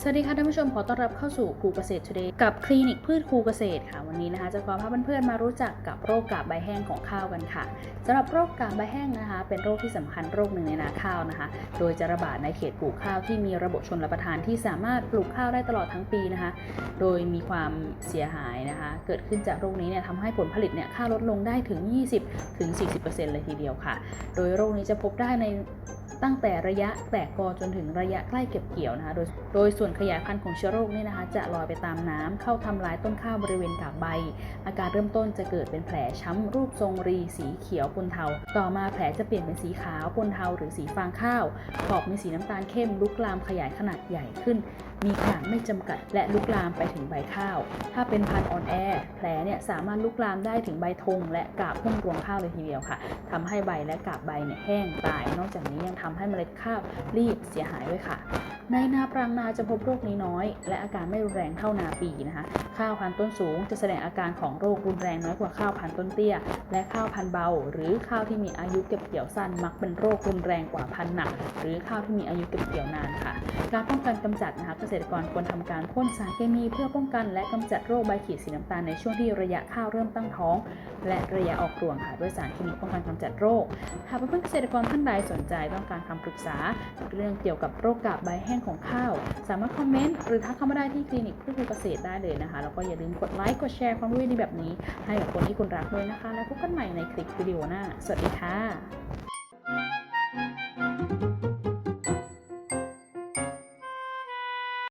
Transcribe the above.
สวัสดีค่ะท่านผู้ชมขอต้อนรับเข้าสู่ครูเกษตร Today กับคลินิกพืชครูเกษตรค่ะวันนี้นะคะ จะขอพาเพื่อนๆมารู้จักกับโรคกาบใบแห้งของข้าวกันค่ะสำหรับโรคกาบใบแห้งนะคะ เป็นโรคที่สำคัญโรคหนึ่งในนาข้าวนะคะ โดยจะระบาดในเขตปลูกข้าวที่มีระบบชนรับประทานที่สามารถปลูกข้าวได้ตลอดทั้งปีนะคะ โดยมีความเสียหายนะคะ เกิดขึ้นจากโรคนี้เนี่ยทำให้ผลผลิตเนี่ยข้าวลดลงได้ถึง 20ถึง40%เลยทีเดียวค่ะ โดยโรคนี้จะพบได้ใน ตั้งแต่ระยะแตกกอจนถึงระยะใกล้เก็บเกี่ยวนะคะ โดยโดยส่วนขยายพันธุ์ของเชื้อโรคเนี่ยนะคะ จะลอยไปตามน้ำเข้าทำลายต้นข้าวบริเวณกาบใบ อาการเริ่มต้นจะเกิดเป็นแผลช้ำรูปทรงรีสีเขียวปนเทา ต่อมาแผลจะเปลี่ยนเป็นสีขาวปนเทาหรือสีฟางข้าว ขอบมีสีน้ำตาลเข้มลุกลามขยายขนาดใหญ่ขึ้น มีขนาดไม่จำกัดและลุกลามไปถึงใบข้าว ถ้าเป็นพันธุ์ออนแอร์แผลเนี่ยสามารถลุกลามได้ถึงใบธงและกาบพุ่มรวงข้าวเลยทีเดียวค่ะทำให้ใบและกาบใบเนี่ยแห้งตาย นอกจากนี้ยังทำให้เมล็ดข้าวรีบเสียหายด้วยค่ะ ในนาปรางนาจะพบโรคนี้น้อย และอาการไม่รุนแรงเท่านาปีนะคะ ข้าวพันธุ์ต้นสูงจะแสดงอาการของโรครุนแรงน้อยกว่าข้าวพันธุ์ต้นเตี้ย และข้าวพันธุ์เบา หรือข้าวที่มีอายุเก็บเกี่ยวสั้นมักเป็นโรครุนแรงกว่าพันธุ์หนัก หรือข้าวที่มีอายุเก็บเกี่ยวนานค่ะ การป้องกันกำจัดนะคะเกษตรกรควรทำการพ่นสารเคมีเพื่อป้องกันและกำจัดโรคใบขีดสีน้ำตาลในช่วงที่ระยะข้าวเริ่มตั้งท้อง และระยะออกรวงค่ะด้วยสารเคมีป้องกันกำจัดโรค หากเพื่อนเกษตรกรท่านใดสนใจต้องการคำปรึกษา เรื่องเกี่ยวกับโรคกาบใบแห้งของข้าว สามารถคอมเมนต์หรือทักเข้ามาได้ที่คลินิกเพืชผลเกษตรได้เลยนะคะแล้วก็อย่าลืมกดไลค์กดแชร์ความรู้ดีแบบนี้ ให้กับคนที่คุณรักด้วยนะคะ แล้วพบกันใหม่ในคลิปวิดีโอหน้า สวัสดีค่ะ